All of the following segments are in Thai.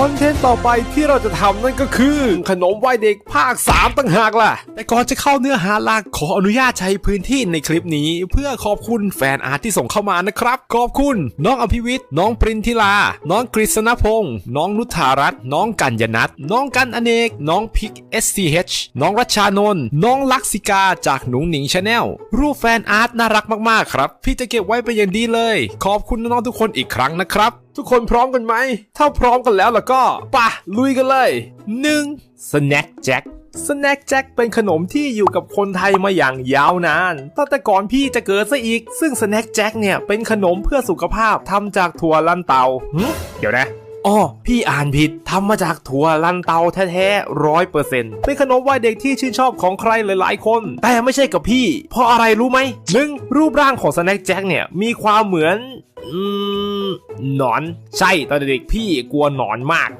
คอนเทนต์ต่อไปที่เราจะทำนั่นก็คือ ขนมวัยเด็กภาค 3ตั้งหากล่ะ แต่ก่อนจะเข้าเนื้อหาหลักขออนุญาตใช้พื้นที่ในคลิปนี้ เพื่อขอบคุณแฟนอาร์ตที่ส่งเข้ามานะครับ ขอบคุณ น้องอภิวิทย์น้องปรินทิลา น้องกฤษณพงศ์น้องนุธารัตน์น้องกัญญนัทน้องกันอเนก น้องพิก SCH น้องรัชชานนท์น้องลักษิกาจากหนุงหนิงชาแนลรูปแฟนอาร์ตน่ารักมากๆครับ พี่จะเก็บไว้เป็นอย่างดีเลย ขอบคุณน้องๆทุกคนอีกครั้งนะครับ ทุกคนพร้อมกันไหม ถ้าพร้อมกันแล้วล่ะก็ปะลุยกันเลย 1. Snack Jack Snack Jack เป็นขนมที่อยู่กับคนไทยมาอย่างยาวนานตั้งแต่ก่อนพี่จะเกิดซะอีก ซึ่ง Snack Jack เนี่ยเป็นขนมเพื่อสุขภาพทำจากถั่วลันเตาหึเดี๋ยวนะอ๋อพี่อ่านผิดทำมาจากถั่วลันเตาแท้ๆร้อยเปอร์เซ็นต์เป็นขนมวัยเด็กที่ชื่นชอบของใครหลายๆคน แต่ไม่ใช่กับพี่ เพราะอะไรรู้ไหมหนึ่งรูปร่างของ Snack Jack เนี่ยมีความเหมือน อืมหนอน ใช่ตอนเด็กๆพี่กลัวหนอนมาก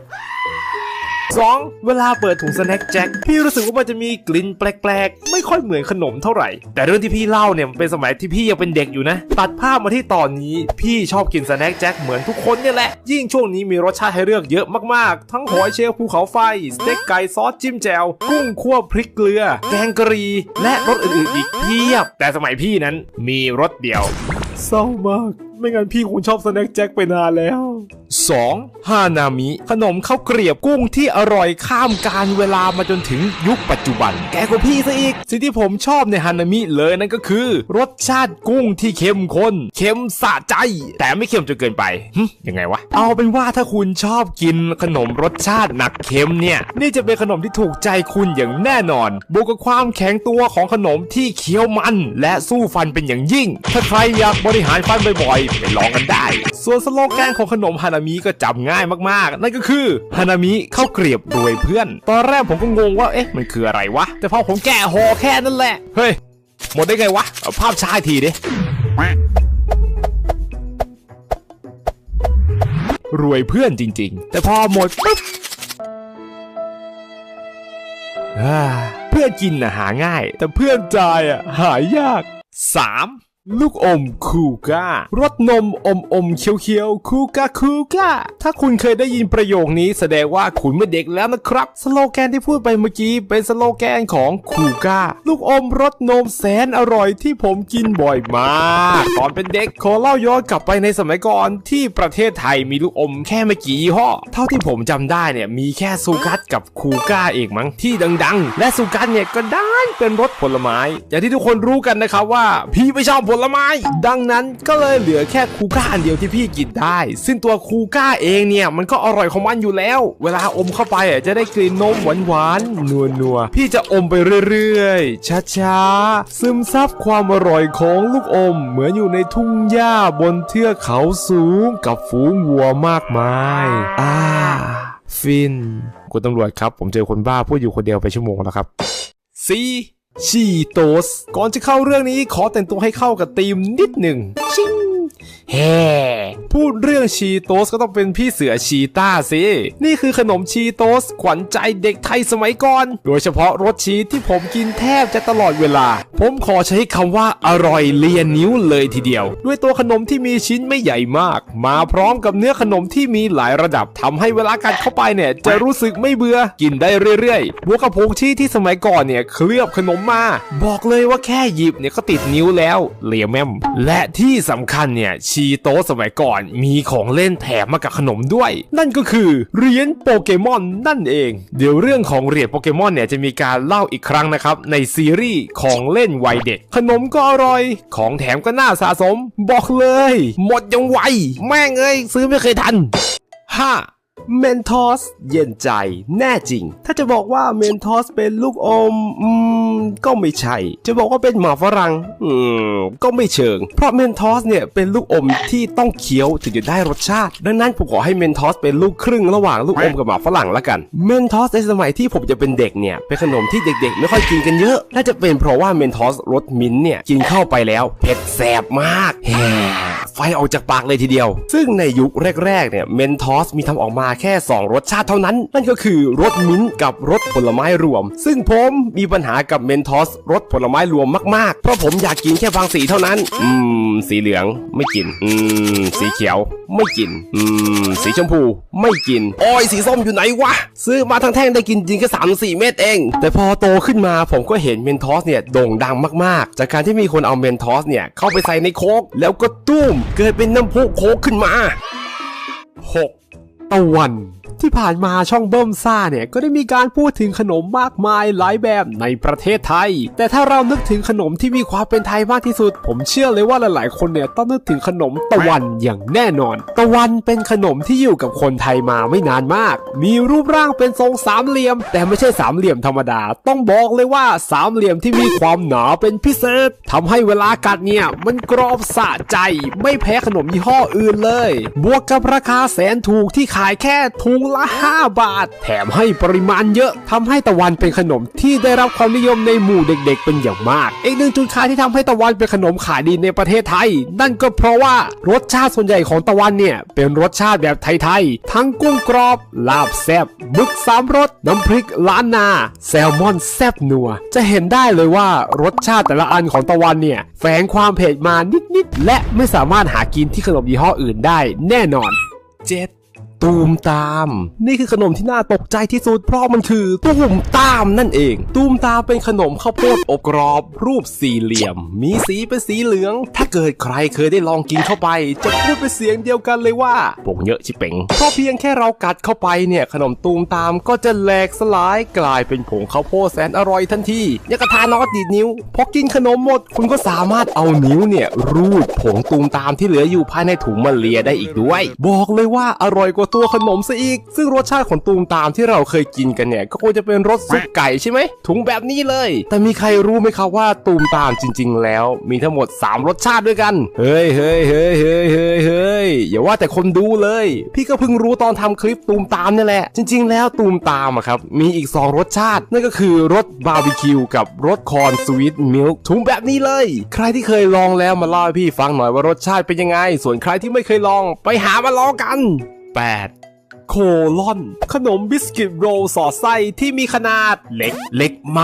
2. เวลาเปิดถุงสแน็คแจ็คพี่รู้สึกว่ามันจะมีกลิ่นแปลกๆ ไม่ค่อยเหมือนขนมเท่าไหร่ แต่เรื่องที่พี่เล่าเนี่ยมันเป็นสมัยที่พี่ยังเป็นเด็กอยู่นะ ตัดภาพมาที่ตอนนี้ พี่ชอบกินสแน็คแจ็คเหมือนทุกคนเนี่ยแหละ ยิ่งช่วงนี้มีรสชาติให้เลือกเยอะมากๆ ทั้งหอยเชลล์ภูเขาไฟ สเต็กไก่ซอสจิ้มแจ่วกุ้งคั่วพริกเกลือ แกงกะหรี่และรสอื่นๆอีกเพียบ แต่สมัยพี่นั้นมีรสเดียว เศร้ามาก ไม่งั้นพี่คงชอบสแน็คแจ็คไปนานแล้ว 2. ฮานามิ ขนมข้าวเกรียบกุ้งที่อร่อยข้ามการเวลามาจนถึงยุคปัจจุบัน แกกว่าพี่ซะอีก สิ่งที่ผมชอบในฮานามิเลยนั่นก็คือ รสชาติกุ้งที่เข้มข้นเค็มสะใจ แต่ไม่เค็มจนเกินไปยังไงวะ เอาเป็นว่าถ้าคุณชอบกินขนมรสชาติหนักเค็มเนี่ย นี่จะเป็นขนมที่ถูกใจคุณอย่างแน่นอน บวกกับความแข็งตัวของขนมที่เคี้ยวมัน และสู้ฟันเป็นอย่างยิ่ง ถ้าใครอยากบริหารฟันบ่อยๆไปลองกันได้ส่วนสโลแกนของขนมฮานามิก็จำง่ายมากๆ นั่นก็คือฮานามิข้าวเกรียบรวยเพื่อน ตอนแรกผมก็งงว่าเอ๊ะมันคืออะไรวะ แต่พอผมแกะห่อแค่นั้นแหละ เฮ้ย หมดได้ไงวะเอาภาพช้าอีกทีดิรวยเพื่อนจริง ๆ แต่พอหมดปุ๊บเพื่อนกินน่ะหาง่าย แต่เพื่อนจ่ายอะหายาก 3. ลูกอมคูก้ารสนมอมอมเคี้ยวเคียวคูก้าคูก้าถ้าคุณเคยได้ยินประโยคนี้แสดงว่าคุณไม่เด็กแล้วนะครับ สโลแกนที่พูดไปเมื่อกี้เป็นสโลแกนของคูก้าลูกอมรสนมแสนอร่อยที่ผมกินบ่อยมากตอนเป็นเด็กขอเล่าย้อนกลับไปในสมัยก่อนที่ประเทศไทยมีลูกอมแค่ไม่กี่ยี่ห้อเท่าที่ผมจำได้เนี่ยมีแค่ซูกัสกับคูก้าเองมั้งที่ดัง ๆ และซูกัสเนี่ยก็ได้เป็นรสผลไม้อย่างที่ทุกคนรู้กันนะครับว่าพี่ไม่ชอบผลไม้ ดังนั้นก็เลยเหลือแค่คูก้าอันเดียวที่พี่กินได้ ซึ่งตัวคูก้าเองเนี่ยมันก็อร่อยของมันอยู่แล้ว เวลาอมเข้าไปจะได้กลิ่นนมหวานๆนัวๆพี่จะอมไปเรื่อยๆช้าๆซึมซับความอร่อยของลูกอม เหมือนอยู่ในทุ่งหญ้าบนเทือกเขาสูงกับฝูงวัวมากมายอ่าฟินคุณตำรวจครับ ผมเจอคนบ้าพูดอยู่คนเดียวไปชั่วโมงแล้วครับซี ชีโตส ก่อนจะเข้าเรื่องนี้ขอแต่งตัวให้เข้ากับธีมนิดหนึ่ง ชิงแฮ่พูดเรื่องชีโตสก็ต้องเป็นพี่เสือชีต้าสิ นี่คือขนมชีโตสขวัญใจเด็กไทยสมัยก่อน โดยเฉพาะรสชีสที่ผมกินแทบจะตลอดเวลา ผมขอใช้คำว่าอร่อยเลียนนิ้วเลยทีเดียว ด้วยตัวขนมที่มีชิ้นไม่ใหญ่มาก มาพร้อมกับเนื้อขนมที่มีหลายระดับทำให้เวลากัดเข้าไปเนี่ย จะรู้สึกไม่เบื่อกินได้เรื่อยๆบวกกับผงชีสที่สมัยก่อนเนี่ยเคลือบขนมมา บอกเลยว่าแค่หยิบเนี่ยก็ติดนิ้วแล้วเหลียแม่มและที่สำคัญเนี่ยชีโตสมัยก่อนมีของเล่นแถมมากับขนมด้วย นั่นก็คือเหรียญโปเกมอนนั่นเอง เดี๋ยวเรื่องของเหรียญโปเกมอนเนี่ยจะมีการเล่าอีกครั้งนะครับ ในซีรีส์ของเล่นวัยเด็ก ขนมก็อร่อย ของแถมก็น่าสะสม บอกเลย หมดยังไวแม่งเอ้ยซื้อไม่เคยทัน 5. เมนทอสเย็นใจแน่จริง ถ้าจะบอกว่าเมนทอสเป็นลูกอมอืมก็ไม่ใช่ จะบอกว่าเป็นหมาฝรั่งอืมก็ไม่เชิง เพราะเมนทอสเนี่ยเป็นลูกอมที่ต้องเคี้ยวถึงจะได้รสชาติ ดังนั้นผมขอให้เมนทอสเป็นลูกครึ่งระหว่างลูกอมกับหมาฝรั่งละกันเมนทอสในสมัยที่ผมจะเป็นเด็กเนี่ยเป็นขนมที่เด็กๆ ไม่ค่อยกินกันเยอะ น่าจะเป็นเพราะว่าเมนทอสรสมิ้นเนี่ยกินเข้าไปแล้วเผ็ดแสบมากแฮ่ ไฟออกจากปากเลยทีเดียว ซึ่งในยุคแรกๆเนี่ยเมนทอสมีทำออกมาแค่ 2 รสชาติเท่านั้น นั่นก็คือรสมิ้นกับรสผลไม้รวม ซึ่งผมมีปัญหากับเมนทอสรสผลไม้รวมมากๆ เพราะผมอยากกินแค่บางสีเท่านั้น อืม สีเหลืองไม่กิน อืม สีเขียวไม่กิน อืม สีชมพูไม่กินโอ้ยสีส้มอยู่ไหนวะ ซื้อมาทั้งแท่งได้กินจริงแค่สามสี่เม็ดเอง แต่พอโตขึ้นมาผมก็เห็นเมนทอสเนี่ยโด่งดังมากๆ จากการที่มีคนเอาเมนทอสเนี่ยเข้าไปใส่ในโค้กแล้วก็ตุ้มเกิดเป็นน้ำพุโค้กขึ้นมา 6. ตะวัน ที่ผ่านมาช่องเบิ้มซ่าเนี่ยก็ได้มีการพูดถึงขนมมากมายหลายแบบในประเทศไทย แต่ถ้าเรานึกถึงขนมที่มีความเป็นไทยมากที่สุด ผมเชื่อเลยว่าหลายๆ คนเนี่ยต้องนึกถึงขนมตะวันอย่างแน่นอน ตะวันเป็นขนมที่อยู่กับคนไทยมาไม่นานมาก มีรูปร่างเป็นทรงสามเหลี่ยม แต่ไม่ใช่สามเหลี่ยมธรรมดา ต้องบอกเลยว่าสามเหลี่ยมที่มีความหนาเป็นพิเศษทำให้เวลากัดเนี่ยมันกรอบสะใจ ไม่แพ้ขนมยี่ห้ออื่นเลย บวกกับราคาแสนถูกที่ขายแค่ถุงละ 5 บาท แถมให้ปริมาณเยอะทำให้ตะวันเป็นขนมที่ได้รับความนิยมในหมู่เด็กๆ เป็นอย่างมาก อีกหนึ่งจุดขายที่ทำให้ตะวันเป็นขนมขายดีในประเทศไทย นั่นก็เพราะว่ารสชาติส่วนใหญ่ของตะวันเนี่ยเป็นรสชาติแบบไทยๆ ทั้งกุ้งกรอบ ลาบแซบบึกสามรส น้ำพริกล้านนา แซลมอนแซบนัว จะเห็นได้เลยว่ารสชาติแต่ละอันของตะวันเนี่ยแฝงความเผ็ดมานิดๆ และไม่สามารถหากินที่ขนมยี่ห้ออื่นได้แน่นอน 7. ตูมตาม นี่คือขนมที่น่าตกใจที่สุดเพราะมันคือตูมตามนั่นเอง ตูมตามเป็นขนมข้าวโพดอบกรอบ รูปสี่เหลี่ยม มีสีเป็นสีเหลือง ถ้าเกิดใครเคยได้ลองกินเข้าไป จะพูดเป็นเสียงเดียวกันเลยว่าผงเยอะชิเป่งเพราะเพียงแค่เรากัดเข้าไปเนี่ย ขนมตูมตามก็จะแหลกสลายกลายเป็นผงข้าวโพดแสนอร่อยทันทียังกระทานอสดีดนิ้วพอกินขนมหมด คุณก็สามารถเอานิ้วเนี่ยรูดผงตูมตามที่เหลืออยู่ภายในถุงมาเลียได้อีกด้วย บอกเลยว่าอร่อยกว่าตัวขนมซะอีก ซึ่งรสชาติของตูมตามที่เราเคยกินกันเนี่ย ก็คงจะเป็นรสซุปไก่ใช่ไหมถุงแบบนี้เลย แต่มีใครรู้ไหมครับว่าตูมตามจริง ๆ แล้ว มีทั้งหมด 3 รสชาติด้วยกัน เฮ้ยเฮ้ยเฮ้ยเฮ้ยเฮ้ยเฮ้ยอย่าว่าแต่คนดูเลย พี่ก็เพิ่งรู้ตอนทำคลิปตูมตามนี่แหละ จริง ๆ แล้วตูมตามอะครับมีอีก 2 รสชาติ นั่นก็คือรสบาร์บีคิวกับรสคอนสวีทมิลค์ถุงแบบนี้เลย ใครที่เคยลองแล้วมาเล่าให้พี่ฟังหน่อยว่ารสชาติเป็นยังไง ส่วนใครที่ไม่เคยลองไปหามาลองกัน 8 โคลอน ขนมบิสกิตโรลสอดไส้ที่มีขนาดเล็กเล็กม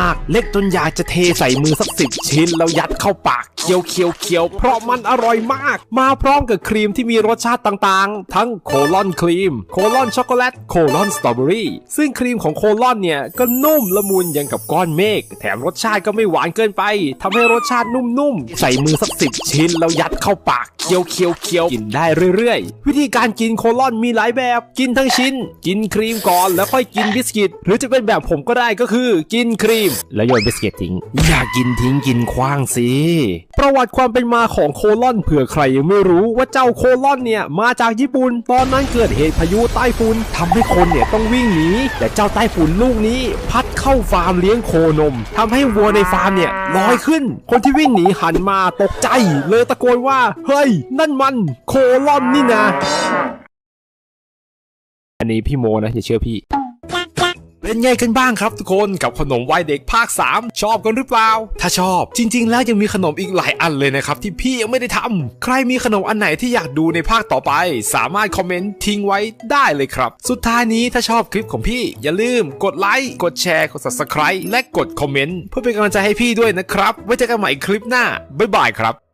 าก เล็กจนอยากจะเทใส่มือสักสิบชิ้น แล้วยัดเข้าปากเคี้ยวเคี้ยวเคี้ยวเพราะมันอร่อยมาก มาพร้อมกับครีมที่มีรสชาติต่างๆ ทั้งโคลอนครีม โคลอนช็อกโกแลตโคลอนสตรอเบอรี่ซึ่งครีมของโคลอนเนี่ย ก็นุ่มละมุนอย่างกับก้อนเมฆแถมรสชาติก็ไม่หวานเกินไปทำให้รสชาตินุ่มๆ ใส่มือสักสิบชิ้น แล้วยัดเข้าปากเคี้ยวเคี้ยวเคี้ยวกินได้เรื่อยๆ วิธีการกินโคลอนมีหลายแบบกินทั้งชิ้น กินครีมก่อนแล้วค่อยกินบิสกิต หรือจะเป็นแบบผมก็ได้ก็คือกินครีม แล้วโยนบิสกิตทิ้ง อย่ากินทิ้งกินคว้างสิประวัติความเป็นมาของโคลอนเผื่อใครยังไม่รู้ว่าเจ้าโคลอนเนี่ยมาจากญี่ปุ่นตอนนั้นเกิดเหตุพายุใต้ฝุ่นทำให้คนเนี่ยต้องวิ่งหนีแต่เจ้าใต้ฝุ่นลูกนี้พัดเข้าฟาร์มเลี้ยงโคนมทำให้วัวในฟาร์มเนี่ยลอยขึ้น คนที่วิ่งหนีหันมาตกใจ เลยตะโกนว่า เฮ้ย นั่นมัน โคลอนนี่นะ อันนี้พี่โมนะอย่าเชื่อพี่ เป็นไงกันบ้างครับทุกคนกับขนมวัยเด็กภาค 3 ชอบกันหรือเปล่า ถ้าชอบ จริง ๆ แล้วยังมีขนมอีกหลายอันเลยนะครับ ที่พี่ยังไม่ได้ทำใครมีขนมอันไหนที่อยากดูในภาคต่อไป สามารถคอมเมนต์ทิ้งไว้ได้เลยครับ สุดท้ายนี้ถ้าชอบคลิปของพี่ อย่าลืมกดไลค์กดแชร์กด subscribe และกดคอมเมนต์เพื่อเป็นกำลังใจให้พี่ด้วยนะครับไว้เจอกันใหม่คลิปหน้าบ๊ายบายครับ